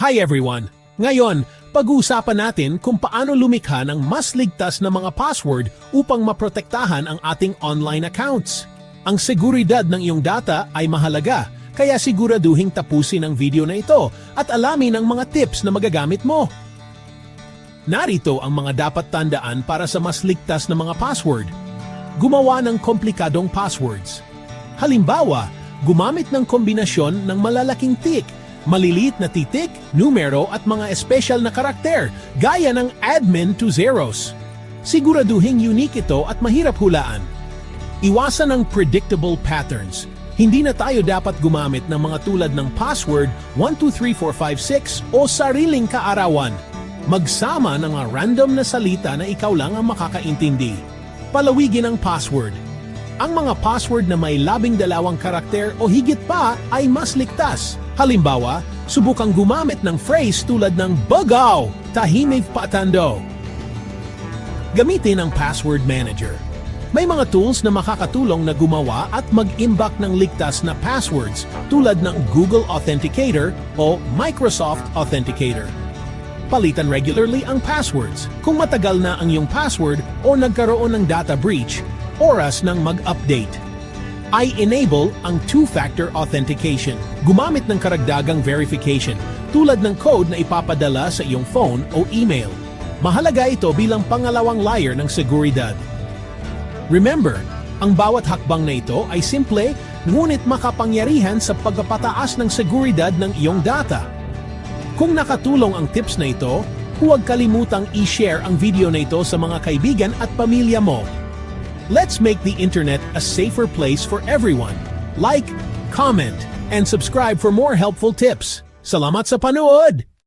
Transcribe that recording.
Hi everyone! Ngayon, pag-uusapan natin kung paano lumikha ng mas ligtas na mga password upang maprotektahan ang ating online accounts. Ang seguridad ng iyong data ay mahalaga, kaya siguraduhing tapusin ang video na ito at alamin ang mga tips na magagamit mo. Narito ang mga dapat tandaan para sa mas ligtas na mga password. Gumawa ng komplikadong passwords. Halimbawa, gumamit ng kombinasyon ng malalaking tick, maliliit na titik, numero at mga espesyal na karakter gaya ng admin to zeros. Siguraduhing unique ito at mahirap hulaan. Iwasan ang predictable patterns. Hindi na tayo dapat gumamit ng mga tulad ng password 123456 o sariling kaarawan. Magsama ng mga random na salita na ikaw lang ang makakaintindi. Palawigin ang password. Ang mga password na may labing dalawang karakter o higit pa ay mas ligtas. Halimbawa, subukang gumamit ng phrase tulad ng Bagaw! Tahimik patando! Gamitin ang password manager. May mga tools na makakatulong na gumawa at mag-imbak ng ligtas na passwords tulad ng Google Authenticator o Microsoft Authenticator. Palitan regularly ang passwords. Kung matagal na ang iyong password o nagkaroon ng data breach, oras ng mag-update. I-enable ang two-factor authentication. Gumamit ng karagdagang verification tulad ng code na ipapadala sa iyong phone o email. Mahalaga ito bilang pangalawang layer ng seguridad. Remember, ang bawat hakbang na ito ay simple ngunit makapangyarihan sa pagpapataas ng seguridad ng iyong data. Kung nakatulong ang tips na ito, huwag kalimutang i-share ang video na ito sa mga kaibigan at pamilya mo. Let's make the internet a safer place for everyone. Like, comment, and subscribe for more helpful tips. Salamat sa panood!